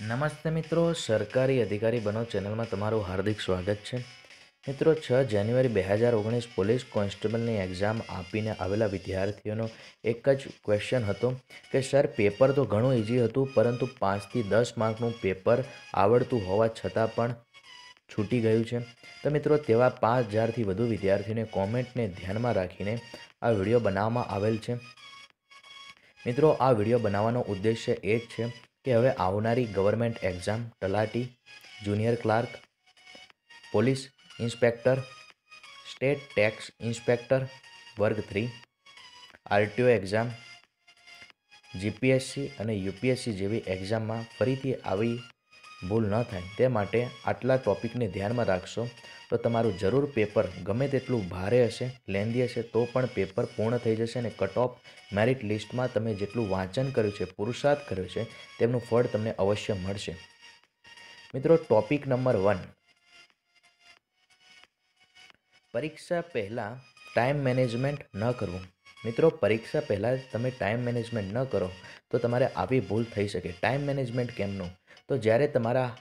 નમસ્તે મિત્રો, સરકારી અધિકારી બનો ચેનલમાં તમારું હાર્દિક સ્વાગત છે. મિત્રો, છ જાન્યુઆરી બે હજાર ઓગણીસ પોલીસ કોન્સ્ટેબલની એક્ઝામ આપીને આવેલા વિદ્યાર્થીઓનો એક જ ક્વેશ્ચન હતો કે, સર, પેપર તો ઘણું ઇઝી હતું, પરંતુ પાંચથી દસ માર્કનું પેપર આવડતું હોવા છતાં પણ છૂટી ગયું છે. તો મિત્રો, તેવા પાંચ હજારથી વધુ વિદ્યાર્થીઓને કોમેન્ટને ધ્યાનમાં રાખીને આ વીડિયો બનાવવામાં આવેલ છે. મિત્રો, આ વીડિયો બનાવવાનો ઉદ્દેશ્ય એ જ છે કે હવે આવનારી ગવર્મેન્ટ એક્ઝામ, તલાટી, junior clerk, police inspector, state tax inspector વર્ગ થ્રી, આરટીઓ એક્ઝામ, જીપીએસસી અને યુપીએસસી જેવી એક્ઝામમાં ફરીથી આવી ભૂલ ન થાય. તે માટે આટલા ટોપિકને ધ્યાનમાં રાખશો તો તમારું જરૂર પેપર ગમે તેટલું ભારે હશે લેન્ધી હશે, તો પણ પેપર પૂર્ણ થઈ જશે અને કટ ઓફ મેરિટ લિસ્ટમાં તમે જેટલું વાંચન કર્યું છે, પુરુષાર્થ કર્યો છે, તેમનું ફળ તમને અવશ્ય મળશે. મિત્રો, ટોપિક નંબર વન. પરીક્ષા પહેલાં ટાઈમ મેનેજમેન્ટ ન કરવું. મિત્રો, પરીક્ષા પહેલાં તમે ટાઈમ મેનેજમેન્ટ ન કરો તો તમારે આવી ભૂલ થઈ શકે. ટાઈમ મેનેજમેન્ટ કેમનું? તો જ્યારે તમારા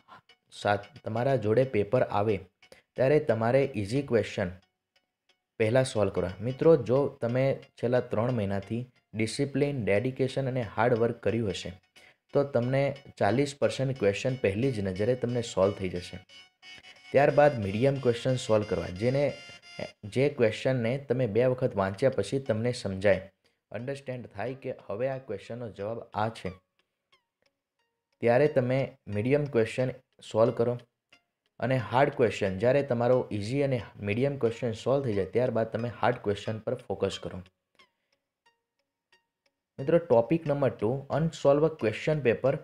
સાથ, તમારા જોડે પેપર આવે, ત્યારે તમારે ઇઝી ક્વેશ્ચન પહેલાં સોલ્વ કરવા. મિત્રો, જો તમે છેલ્લા ત્રણ મહિનાથી ડિસિપ્લિન ડેડિકેશન અને હાર્ડ વર્ક કર્યું હશે, તો તમને ચાલીસ પર્સન્ટ ક્વેશ્ચન પહેલી જ નજરે તમને સોલ્વ થઈ જશે. ત્યારબાદ મીડિયમ ક્વેશ્ચન સોલ્વ કરવા, જેને, જે ક્વેશ્ચનને તમે બે વખત વાંચ્યા પછી તમને સમજાય. અન્ડરસ્ટેન્ડ થાય કે હવે આ ક્વેશ્ચનનો જવાબ આ છે. ત્યારે તમે મીડિયમ ક્વેશ્ચન સોલ્વ કરો અને હાર્ડ ક્વેશ્ચન જ્યારે તમારો ઇઝી અને મીડિયમ ક્વેશ્ચન સોલ્વ થઈ જાય, ત્યારબાદ તમે હાર્ડ ક્વેશ્ચન પર ફોકસ કરો. મિત્રો topic number two unsolved question paper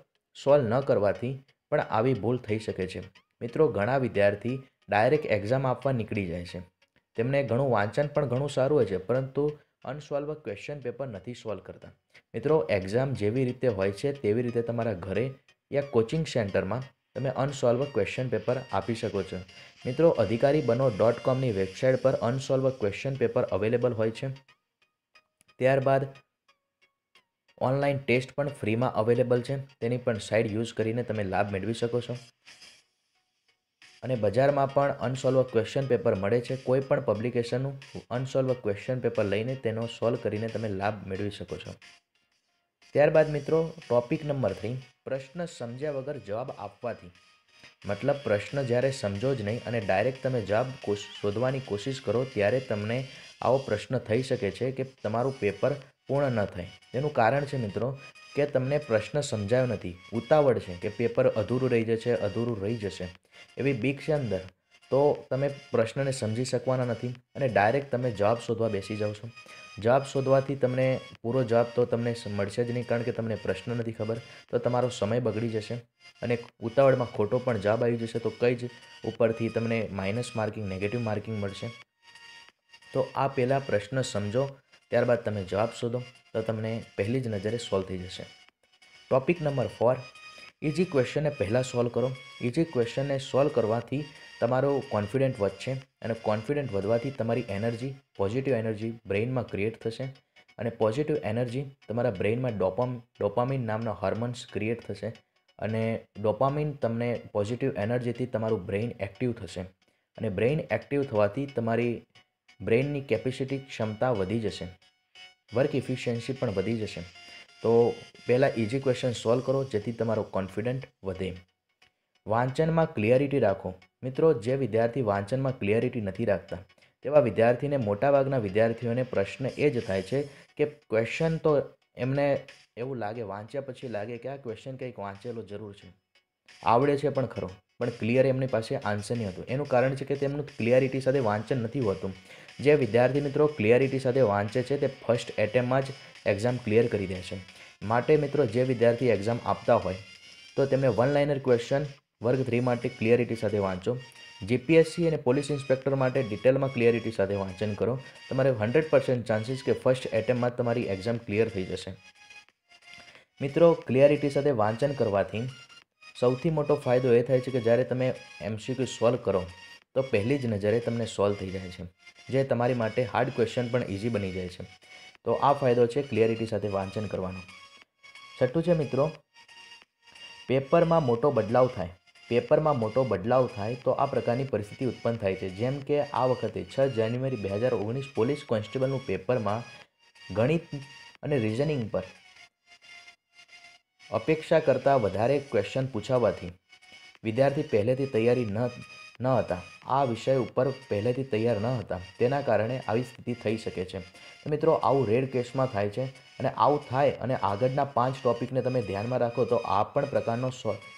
solve ન કરવાથી પણ આવી ભૂલ થઈ શકે છે. મિત્રો, ઘણા વિદ્યાર્થી ડાયરેક્ટ એક્ઝામ આપવા નીકળી જાય છે. તેમને ઘણું વાંચન પણ ઘણું સારું હોય છે, પરંતુ અનસોલ્વ ક્વેશ્ચન પેપર નથી સોલ્વ કરતા. મિત્રો એક્ઝામ જેવી રીતે હોય છે, તેવી રીતે તમારા ઘરે યા કોચિંગ સેન્ટરમાં તમે અનસોલ્વ ક્વેશ્ચન પેપર આપી શકો છો. મિત્રો અધિકારી બનો ડોટ કોમની વેબસાઇટ પર અનસોલ્વ ક્વેશ્ચન પેપર અવેલેબલ હોય છે. ત્યારબાદ ઓનલાઈન ટેસ્ટ પણ ફ્રીમાં અવેલેબલ છે. તેની પણ સાઇટ યુઝ કરીને તમે લાભ મેળવી શકો છો. અને બજારમાં પણ અનસોલ્વ ક્વેશ્ચન પેપર મળે છે. કોઈ પણ પબ્લિકેશનનું અનસોલ્વ ક્વેશ્ચન પેપર લઈને તેનો સોલ્વ કરીને તમે લાભ મેળવી શકો છો. ત્યારબાદ મિત્રો, ટોપિક નંબર થ્રી. પ્રશ્ન સમજ્યા વગર જવાબ આપવાથી. મતલબ પ્રશ્ન જ્યારે સમજો જ નહીં અને ડાયરેક્ટ તમે જવાબ શોધવાની કોશિશ કરો ત્યારે તમને આવો પ્રશ્ન થઈ શકે છે કે તમારું પેપર પૂર્ણ ન થાય. તેનું કારણ છે મિત્રો કે તમને પ્રશ્ન સમજાયો નથી. ઉતાવળ છે કે પેપર અધૂરું રહી જશે, અધૂરું રહી જશે. એવી બીક છે અંદર. તો તમે પ્રશ્નને સમજી શકવાના નથી અને ડાયરેક્ટ તમે જવાબ શોધવા બેસી જાઓ છો. જવાબ શોધવાથી તમને પૂરો જવાબ તો તમને મળશે જ નહીં, કારણ કે તમને પ્રશ્ન નથી ખબર. તો તમારો સમય બગડી જશે અને ઉતાવળમાં ખોટો પણ જવાબ આવી જશે, તો કઈ જ ઉપરથી તમને માઇનસ માર્કિંગ નેગેટિવ માર્કિંગ મળશે. તો આ પહેલાં પ્રશ્ન સમજો, ત્યારબાદ તમે જવાબ શોધો, તો તમને પહેલી જ નજરે સોલ્વ થઈ જશે. ટોપિક નંબર ફોર ઇઝી ક્વેશ્ચનને પહેલાં સોલ્વ કરો. ઇઝી ક્વેશ્ચનને સોલ્વ કરવાથી તમારો કોન્ફિડન્ટ વધશે અને કોન્ફિડન્ટ વધવાથી તમારી એનર્જી પોઝિટિવ એનર્જી બ્રેઇનમાં ક્રિએટ થશે અને પોઝિટિવ એનર્જી તમારા બ્રેઇનમાં ડોપામ ડોપામિન નામના હોર્મોન્સ ક્રિએટ થશે અને ડોપામિન તમને પોઝિટિવ એનર્જીથી તમારું બ્રેઇન એક્ટિવ થશે અને બ્રેઇન એક્ટિવ થવાથી તમારી બ્રેઇનની કેપેસિટી ક્ષમતા વધી જશે વર્ક ઇફિશિયન્સી પણ વધી જશે. તો પહેલાં ઇઝી ક્વેશ્ચન સોલ્વ કરો જેથી તમારો કોન્ફિડન્ટ વધે. વાંચનમાં ક્લિયરિટી રાખો. મિત્રો, જે વિદ્યાર્થી વાંચનમાં ક્લિયરિટી નથી રાખતા, તેવા વિદ્યાર્થીને મોટાભાગના વિદ્યાર્થીઓને પ્રશ્ન એ જ થાય છે કે ક્વેશ્ચન તો એમને એવું લાગે, વાંચ્યા પછી લાગે કે આ ક્વેશ્ચન કંઈક વાંચેલો જરૂર છે. આવડે છે પણ ખરો, પણ ક્લિયર એમની પાસે આન્સર નહીં હતું. એનું કારણ છે કે તેમનું ક્લિયરિટી સાથે વાંચન નથી હોતું. જે વિદ્યાર્થી મિત્રો ક્લિયરિટી સાથે વાંચે છે, તે ફર્સ્ટ એટેમ્પમાં જ એક્ઝામ ક્લિયર કરી દે છે. માટે મિત્રો, જે વિદ્યાર્થી એક્ઝામ આપતા હોય, તો તેમને વન લાઇનર ક્વેશ્ચન વર્ગ થ્રી માટે ક્લિયરિટી સાથે વાંચો. જીપીએસસી અને પોલીસ ઇન્સ્પેક્ટર માટે ડિટેલમાં ક્લિયરિટી સાથે વાંચન કરો. તમારે હંડ્રેડ પર્સન્ટ ચાન્સીસ કે ફર્સ્ટ એટેમ્પમાં તમારી એક્ઝામ ક્લિયર થઈ જશે. મિત્રો, ક્લિયરિટી સાથે વાંચન કરવાથી સૌથી મોટો ફાયદો એ થાય છે કે જ્યારે તમે એમસીક્યુ સોલ્વ કરો, તો પહેલી જ નજરે તમને સોલ્વ થઈ જાય છે, જે તમારી માટે હાર્ડ ક્વેશ્ચન પણ ઇઝી બની જાય છે. તો આ ફાયદો છે ક્લિયરિટી સાથે વાંચન કરવાનો. છઠ્ઠું છે મિત્રો, પેપરમાં મોટો બદલાવ થાય. પેપરમાં મોટો બદલાવ થાય તો આ પ્રકારની પરિસ્થિતિ ઉત્પન્ન થાય છે. જેમ કે આ વખતે છ જાન્યુઆરી બે હજાર ઓગણીસ પોલીસ કોન્સ્ટેબલનું પેપરમાં ગણિત અને રિઝનિંગ પર અપેક્ષા કરતાં વધારે ક્વેશ્ચન પૂછાવાથી વિદ્યાર્થી પહેલેથી તૈયારી ન ન હતા. આ વિષય ઉપર પહેલેથી તૈયાર ન હતા. તેના કારણે આવી સ્થિતિ થઈ શકે છે. તો મિત્રો, આવું રેડ કેસમાં થાય છે અને આવું થાય અને આગળના પાંચ ટોપિકને તમે ધ્યાનમાં રાખો તો આ પણ પ્રકારનો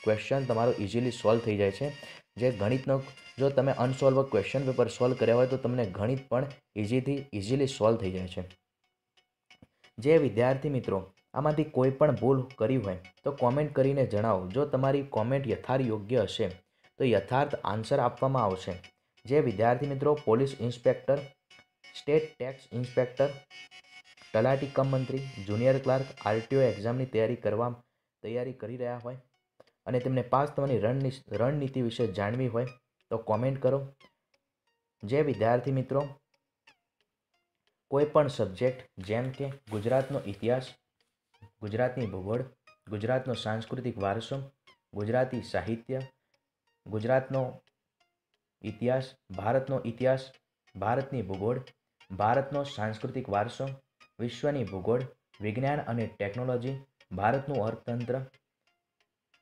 ક્વેશ્ચન તમારો ઇઝીલી સોલ્વ થઈ જાય છે. જે ગણિતનો, જો તમે અનસોલ્વ ક્વેશ્ચન પેપર સોલ્વ કર્યા હોય તો તમને ગણિત પણ ઇઝીથી ઇઝીલી સોલ્વ થઈ જાય છે. જે વિદ્યાર્થી મિત્રો, આમાંથી કોઈ પણ ભૂલ કરી હોય તો કોમેન્ટ કરીને જણાવો. જો તમારી કોમેન્ટ યથાર યોગ્ય હશે તો યથાર્થ આન્સર આપવામાં આવશે. જે વિદ્યાર્થી મિત્રો, police inspector, state tax inspector, તલાટી કમ મંત્રી, જુનિયર ક્લાર્ક, આરટીઓ એક્ઝામની તૈયારી કરવા તૈયારી કરી રહ્યા હોય અને તેમને પાસ થવાની રણની રણનીતિ વિશે જાણવી હોય તો કોમેન્ટ કરો. જે વિદ્યાર્થી મિત્રો, કોઈ પણ સબ્જેક્ટ, જેમ કે ગુજરાતનો ઇતિહાસ, ગુજરાતની ભૂગોળ, ગુજરાતનો સાંસ્કૃતિક વારસો, ગુજરાતી સાહિત્ય ગુજરાતનો ઇતિહાસ, ભારતનો ઇતિહાસ, ભારતની ભૂગોળ, ભારતનો સાંસ્કૃતિક વારસો, વિશ્વની ભૂગોળ, વિજ્ઞાન અને ટેકનોલોજી, ભારતનું અર્થતંત્ર,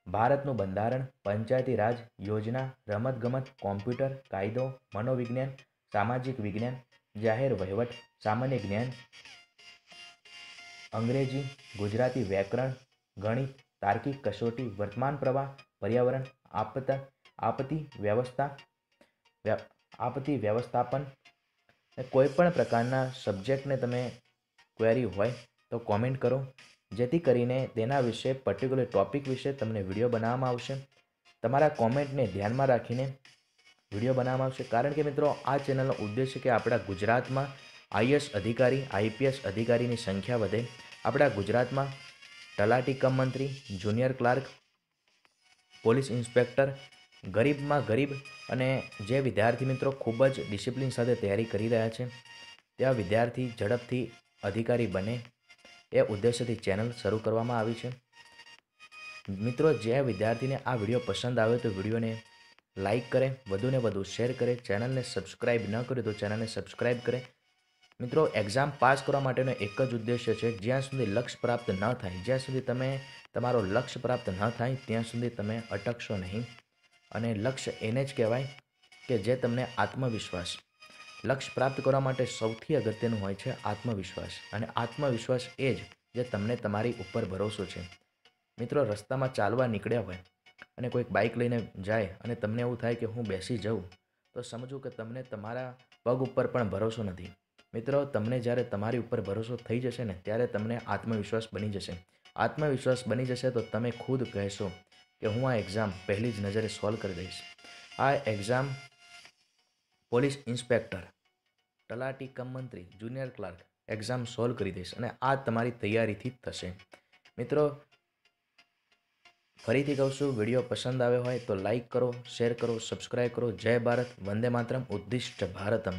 ભારતનું બંધારણ, પંચાયતી રાજ, યોજના, રમતગમત, કોમ્પ્યુટર, કાયદો, મનોવિજ્ઞાન, સામાજિક વિજ્ઞાન, જાહેર વહીવટ, સામાન્ય જ્ઞાન, અંગ્રેજી, ગુજરાતી વ્યાકરણ, ગણિત, તાર્કિક કસોટી, વર્તમાન પ્રવાહ, પર્યાવરણ, આપતા આપત્તિ વ્યવસ્થા આપત્તિ વ્યવસ્થાપન કોઈ પણ પ્રકારના સબ્જેક્ટને તમે ક્વેરી હોય તો કોમેન્ટ કરો. જેથી કરીને તેના વિશે પર્ટિક્યુલર ટોપિક વિશે તમને વીડિયો બનાવવામાં આવશે. તમારા કોમેન્ટને ધ્યાનમાં રાખીને વીડિયો બનાવવામાં આવશે. કારણ કે મિત્રો, આ ચેનલનો ઉદ્દેશ કે આપણા ગુજરાતમાં આઈએસ અધિકારી આઈપીએસ અધિકારીની સંખ્યા વધે. આપણા ગુજરાતમાં તલાટી કમ મંત્રી જુનિયર ક્લાર્ક પોલીસ ઇન્સ્પેક્ટર ગરીબમાં ગરીબ અને જે વિદ્યાર્થી મિત્રો ખૂબ જ ડિસિપ્લિન સાથે તૈયારી કરી રહ્યા છે, ત્યાં વિદ્યાર્થી ઝડપથી અધિકારી બને એ ઉદ્દેશ્યથી ચેનલ શરૂ કરવામાં આવી છે. મિત્રો, જે વિદ્યાર્થીને આ વીડિયો પસંદ આવે તો વિડીયોને લાઇક કરે વધુને વધુ શેર કરે, ચેનલને સબસ્ક્રાઇબ ન કરે તો ચેનલને સબસ્ક્રાઇબ કરે. મિત્રો, એક્ઝામ પાસ કરવા માટેનો એક જ ઉદ્દેશ્ય છે, જ્યાં સુધી લક્ષ્ય પ્રાપ્ત ન થાય, જ્યાં સુધી તમે તમારો લક્ષ્ય પ્રાપ્ત ન થાય, ત્યાં સુધી તમે અટકશો નહીં. અને લક્ષ્ય એને જ કહેવાય કે જે તમને આત્મવિશ્વાસ, લક્ષ્ય પ્રાપ્ત કરવા માટે સૌથી અગત્યનું હોય છે આત્મવિશ્વાસ. અને આત્મવિશ્વાસ એ જ જે તમને તમારી ઉપર ભરોસો છે. મિત્રો, રસ્તામાં ચાલવા નીકળ્યા હોય અને કોઈક બાઇક લઈને જાય અને તમને એવું થાય કે હું બેસી જાઉં, તો સમજવું કે તમને તમારા પગ ઉપર પણ ભરોસો નથી. મિત્રો, તમને જ્યારે તમારી ઉપર ભરોસો થઈ જશે ને, ત્યારે તમને આત્મવિશ્વાસ બની જશે. આત્મવિશ્વાસ બની જશે તો તમે ખુદ કહેશો કે હું આ એક્ઝામ પહેલી જ નજરે સોલ્વ કરી દઈશ. આ એક્ઝામ પોલીસ ઇન્સ્પેક્ટર તલાટી કમ મંત્રી જુનિયર ક્લાર્ક એક્ઝામ સોલ્વ કરી દઈશ અને આ તમારી તૈયારીથી જ થશે. મિત્રો, ફરીથી કહું છું, વીડિયો પસંદ આવ્યો હોય તો લાઈક કરો શેર કરો સબસ્ક્રાઈબ કરો. જય ભારત, વંદે માતરમ, ઉદ્દિષ્ટ ભારતમ.